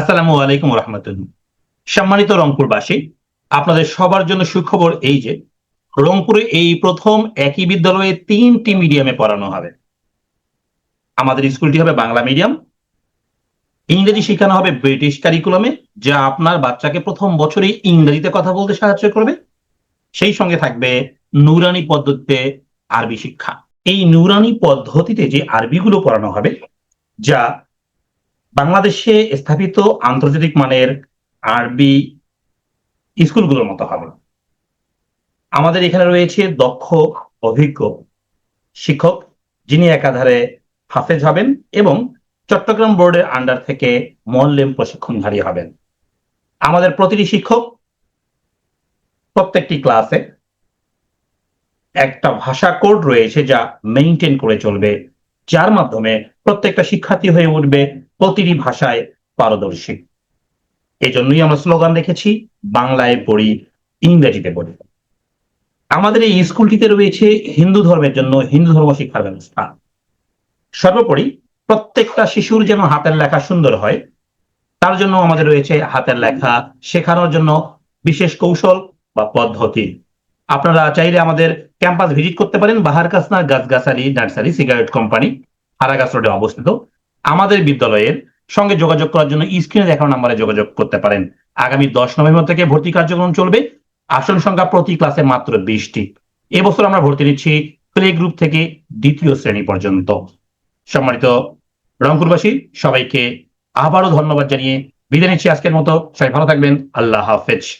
আসসালামু আলাইকুম রহমতুল্লাহ সম্মানিত রংপুরবাসী, আপনাদের সবার জন্য সুখবর এই যে, রংপুরে এই প্রথম একই বিদ্যালয়ে তিনটি মিডিয়ামে পড়ানো হবে। আমাদের স্কুলটি হবে বাংলা মিডিয়াম, ইংরেজি শেখানো হবে ব্রিটিশ কারিকুলামে, যা আপনার বাচ্চাকে প্রথম বছরেই ইংরেজিতে কথা বলতে সাহায্য করবে। সেই সঙ্গে থাকবে নুরানি পদ্ধতিতে আরবি শিক্ষা। এই নুরানি পদ্ধতিতে যে আরবিগুলো পড়ানো হবে, যা বাংলাদেশে স্থাপিত আন্তর্জাতিক মানের আরবি স্কুলগুলোর মতো হবে। আমাদের এখানে রয়েছে দক্ষ, অভিজ্ঞ শিক্ষক যিনি একাধারে হাফেজ হবেন এবং চট্টগ্রাম বোর্ডের আন্ডার থেকে মল্লেম প্রশিক্ষণধারী হবেন। আমাদের প্রতিটি শিক্ষক প্রত্যেকটি ক্লাসে একটা ভাষা কোড রয়েছে যা মেনটেন করে চলবে, যার মাধ্যমে প্রত্যেকটা শিক্ষার্থী হয়ে উঠবে প্রতিটি ভাষায় পারদর্শী। এই জন্যই আমরা স্লোগান রেখেছি, বাংলায় পড়ি, ইংরেজিতে পড়ি। আমাদের এই স্কুলটিতে রয়েছে হিন্দু ধর্মের জন্য, হিন্দু ধর্ম শিক্ষার ব্যবস্থা। সর্বোপরি প্রত্যেকটা শিশুর যেন হাতের লেখা সুন্দর হয়, তার জন্য আমাদের রয়েছে হাতের লেখা শেখানোর জন্য বিশেষ কৌশল বা পদ্ধতি। আপনারা চাইলে আমাদের ক্যাম্পাস ভিজিট করতে পারেন বাহার কাসনা গাছগাছালি নার্সারি, সিগারেট কোম্পানি, হারাগাছ রোডে অবস্থিত। আমাদের বিদ্যালয়ের সঙ্গে যোগাযোগ করার জন্য স্ক্রিনে দেখানো নাম্বারে যোগাযোগ করতে পারেন। আগামী দশ নভেম্বর থেকে ভর্তি কার্যক্রম চলবে। আসন সংখ্যা প্রতি ক্লাসে মাত্র বিশটি। এবছর আমরা ভর্তি নিচ্ছি প্লে গ্রুপ থেকে দ্বিতীয় শ্রেণি পর্যন্ত। সম্মানিত রংপুরবাসী, সবাইকে আবারও ধন্যবাদ জানিয়ে বিদায় নিচ্ছি আজকের মতো। সবাই ভালো থাকবেন। আল্লাহ হাফেজ।